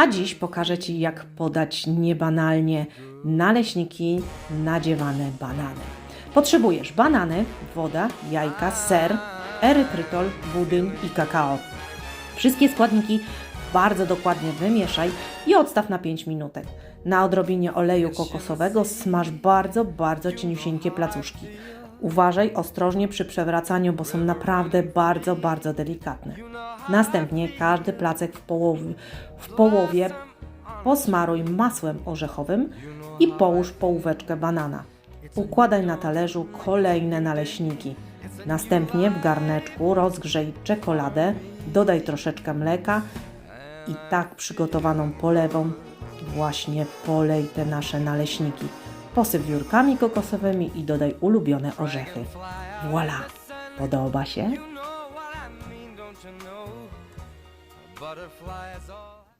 A dziś pokażę Ci, jak podać niebanalnie naleśniki nadziewane banany. Potrzebujesz banany, woda, jajka, ser, erytrytol, budyń i kakao. Wszystkie składniki bardzo dokładnie wymieszaj i odstaw na 5 minutek. Na odrobinie oleju kokosowego smaż bardzo, bardzo cieniusieńkie placuszki. Uważaj ostrożnie przy przewracaniu, bo są naprawdę bardzo, bardzo delikatne. Następnie każdy placek w połowie, w połowie posmaruj masłem orzechowym i połóż połóweczkę banana. Układaj na talerzu kolejne naleśniki. Następnie w garneczku rozgrzej czekoladę, dodaj troszeczkę mleka i tak przygotowaną polewą właśnie polej te nasze naleśniki. Posyp wiórkami kokosowymi i dodaj ulubione orzechy. Voila! Podoba się?